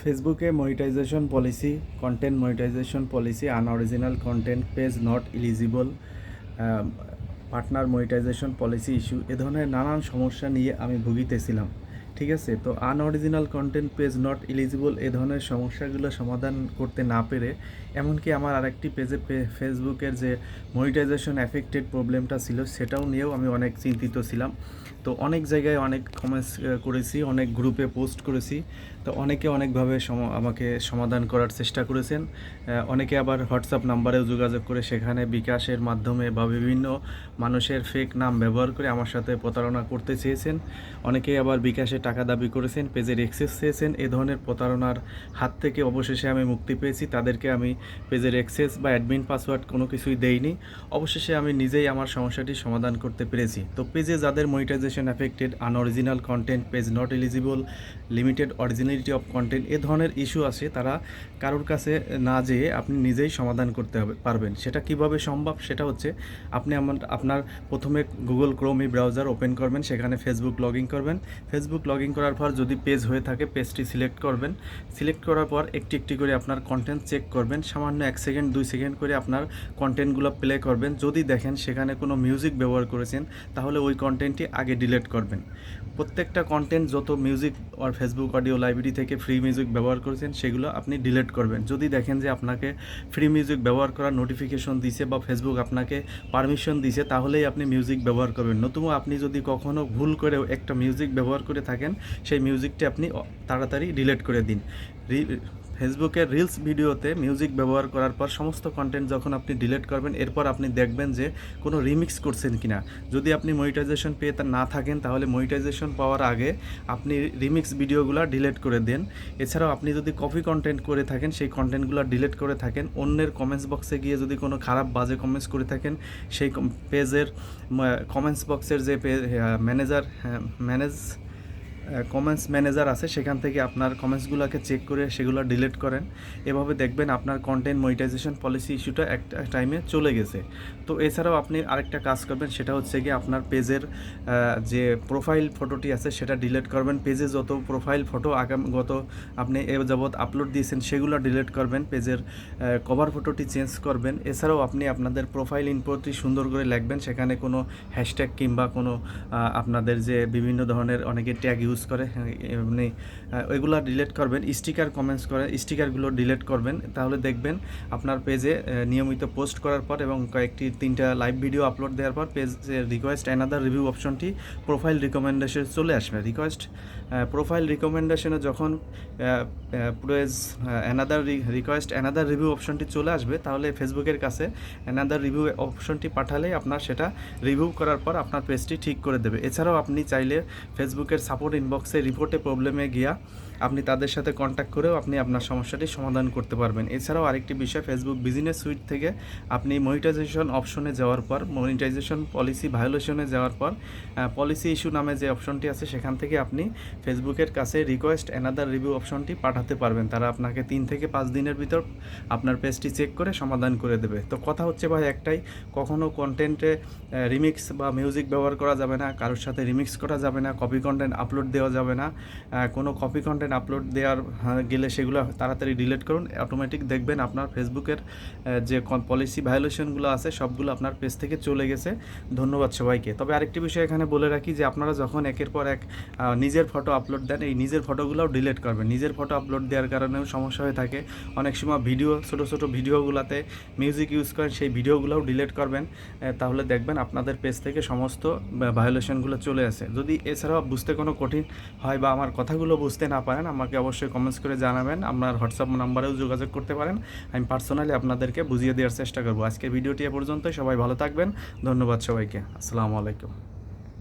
ফেসবুকে monetization policy content monetization policy unoriginal content page not eligible partner monetization policy issue এ ধরনের নানান সমস্যা নিয়ে আমি ভুগিতেছিলাম। ঠিক আছে? তো unoriginal content page not eligible এ ধরনের সমস্যাগুলো সমাধান করতে না পেরে, এমনকি আমার আরেকটি পেজে ফেসবুকের যে মনিটাইজেশন অ্যাফেক্টেড প্রবলেমটা ছিল, সেটাও নিয়েও আমি অনেক চিন্তিত ছিলাম। তো অনেক জায়গায় অনেক কমেন্টস করেছি, অনেক গ্রুপে পোস্ট করেছি। তো অনেকে অনেকভাবে আমাকে সমাধান করার চেষ্টা করেছেন। অনেকে আবার হোয়াটসঅ্যাপ নাম্বারেও যোগাযোগ করে সেখানে বিকাশের মাধ্যমে বা বিভিন্ন মানুষের ফেক নাম ব্যবহার করে আমার সাথে প্রতারণা করতে চেয়েছেন। অনেকে আবার বিকাশে টাকা দাবি করেছেন পেজের এক্সেস চেয়েছেন, এ ধরনের প্রতারণার হাত থেকে অবশেষে আমি মুক্তি পেয়েছি। তাদেরকে আমি পেজের এক্সেস বা অ্যাডমিন পাসওয়ার্ড কোনো কিছুই দেইনি। অবশেষে আমি নিজেই আমার সমস্যাটি সমাধান করতে পেরেছি। তো পেজে যাদের monetization affected unoriginal content page not eligible limited originality of content এ ধরনের ইস্যু আছে, তারা কারোর কাছে না যেয়ে আপনি নিজেই সমাধান করতে হবে, পারবেন। সেটা কীভাবে সম্ভব সেটা হচ্ছে, আপনি আমার আপনার প্রথমে গুগল ক্রোমি ব্রাউজার ওপেন করবেন, সেখানে ফেসবুক লগ ইন করবেন। ফেসবুক লগ ইন করার পর যদি পেজ হয়ে থাকে, পেজটি সিলেক্ট করবেন। সিলেক্ট করার পর একটি একটি করে আপনার কন্টেন্ট চেক করবেন। সামান্য এক সেকেন্ড দুই সেকেন্ড করে আপনার কন্টেন্টগুলো প্লে করবেন। যদি দেখেন সেখানে কোনো মিউজিক ব্যবহার করেছেন, তাহলে ওই কন্টেন্টটি আগে ডিলিট করবেন। প্রত্যেকটা কন্টেন্ট যত মিউজিক আর ফেসবুক অডিও লাইব্রেরি থেকে ফ্রি মিউজিক ব্যবহার করেছেন, সেগুলো আপনি ডিলিট করবেন। যদি দেখেন যে আপনাকে ফ্রি মিউজিক ব্যবহার করার নোটিফিকেশন দিছে বা ফেসবুক আপনাকে পারমিশন দিছে, তাহলেই আপনি মিউজিক ব্যবহার করবেন। নতুবা আপনি যদি কখনও ভুল করেও একটা মিউজিক ব্যবহার করে থাকেন সেই মিউজিকটি আপনি তাড়াতাড়ি ডিলিট করে দিন। ফেসবুকের রিলস ভিডিওতে মিউজিক ব্যবহার করার পর সমস্ত কন্টেন্ট যখন আপনি ডিলিট করবেন, এরপর আপনি দেখবেন যে কোনো রিমিক্স করছেন কিনা। যদি আপনি মনিটাইজেশন পেয়ে তা, না থাকেন, তাহলে মনিটাইজেশন পাওয়ার আগে আপনি রিমিক্স ভিডিওগুলো ডিলিট করে দেন। এছাড়াও আপনি যদি কপি কন্টেন্ট করে থাকেন, সেই কন্টেন্টগুলো ডিলিট করে থাকেন। অন্যের কমেন্টস বক্সে গিয়ে যদি কোনো খারাপ, বাজে কমেন্টস করে থাকেন, সেই পেজের কমেন্টস বক্সের যে ম্যানেজার ম্যানেজ কমেন্টস ম্যানেজার আছে, সেখান থেকে আপনার কমেন্টসগুলোকে চেক করে সেগুলো ডিলিট করেন। এভাবে দেখবেন আপনার কন্টেন্ট মনিটাইজেশন পলিসি ইস্যুটা একটা টাইমে চলে গেছে। তো এছাড়াও আপনি আরেকটা কাজ করবেন, সেটা হচ্ছে কি আপনার পেজের যে প্রোফাইল ফটোটি আছে, সেটা ডিলিট করবেন। পেজে যত প্রোফাইল ফটো আগাম, গত আপনি এ যাবৎ আপলোড দিয়েছেন, সেগুলো ডিলিট করবেন। পেজের কভার ফটোটি চেঞ্জ করবেন। এছাড়াও আপনি আপনাদের প্রোফাইল ইনপোটি সুন্দর করে লিখবেন। সেখানে কোনো হ্যাশট্যাগ কিংবা কোনো আপনাদের যে বিভিন্ন ধরনের অনেকে ট্যাগ ইউজ করে হ্যাঁ, আহ, ওইগুলো ডিলিট করবেন স্টিকার কমেন্টস করে স্টিকারগুলো ডিলিট করবেন তাহলে দেখবেন আপনার পেজে নিয়মিত পোস্ট করার পর এবং কয়েকটি তিনটা লাইভ ভিডিও আপলোড দেওয়ার পর পেজে রিকোয়েস্ট অ্যানাদার রিভিউ অপশনটি প্রোফাইল রিকমেন্ডেশন চলে আসবে। রিকোয়েস্ট প্রোফাইল রিকমেন্ডেশনে যখন page another request another review অপশনটি চলে আসবে তাহলে ফেসবুকের কাছে অ্যানাদার রিভিউ অপশনটি পাঠালেই আপনার সেটা রিভিউ করার পর আপনার পেজটি ঠিক করে দেবে। এছাড়াও আপনি চাইলে ফেসবুকের সাপোর্ট ইনবক্সে রিপোর্টে প্রবলেমে গিয়া আপনি তাদের সাথে কন্ট্যাক্ট করেও আপনি আপনার সমস্যাটি সমাধান করতে পারবেন। এছাড়াও আরেকটি বিষয় ফেসবুক বিজনেস সুইট থেকে আপনি মনিটাইজেশন অপশনে যাওয়ার পর মনিটাইজেশন পলিসি ভায়োলেশনে যাওয়ার পর পলিসি ইস্যু নামে যে অপশনটি আছে, সেখান থেকে আপনি ফেসবুকের কাছে রিকোয়েস্ট অ্যানাদার রিভিউ অপশনটি পাঠাতে পারবেন। তারা আপনাকে তিন থেকে পাঁচ দিনের ভিতর আপনার পেজটি চেক করে সমাধান করে দেবে। তো কথা হচ্ছে ভাই একটাই কখনও কন্টেন্টে রিমিক্স বা মিউজিক ব্যবহার করা যাবে না, কারোর সাথে রিমিক্স করা যাবে না কপি কন্টেন্ট আপলোড দেওয়া যাবে না। কোনো কপি কন্টেন্ট আপলোড দেওয়ার হ্যাঁ, গেলে সেগুলো তাড়াতাড়ি ডিলিট করুন। অটোমেটিক দেখবেন আপনার ফেসবুকের যে পলিসি ভায়োলেশনগুলো আছে সবগুলো আপনার পেজ থেকে চলে গেছে। ধন্যবাদ সবাইকে। তবে আরেকটি বিষয় এখানে বলে রাখি যে আপনারা যখন একের পর এক নিজের ফটো আপলোড দেন এই নিজের ফটোগুলোও ডিলিট করবেন। নিজের ফটো আপলোড দেওয়ার কারণেও সমস্যা হয়ে থাকে। অনেক সময় ভিডিও ছোট ছোট ভিডিওগুলোতে মিউজিক ইউজ করেন সেই ভিডিওগুলোও ডিলিট করবেন। তাহলে দেখবেন আপনাদের পেজ থেকে সমস্ত ভায়োলেশনগুলো চলে আসে। যদি এছাড়াও বুঝতে কোনো কঠিন হয় বা আমার কথাগুলো বুঝতে না পারেন, আমাকে অবশ্যই কমেন্টস করে জানাবেন। আপনার হোয়াটসঅ্যাপ নাম্বারেও যোগাযোগ করতে পারেন। আমি পার্সোনালি আপনাদেরকে বুঝিয়ে দেওয়ার চেষ্টা করব। আজকের ভিডিওটি এ পর্যন্তই। সবাই ভালো থাকবেন। ধন্যবাদ সবাইকে। আসসালামু আলাইকুম।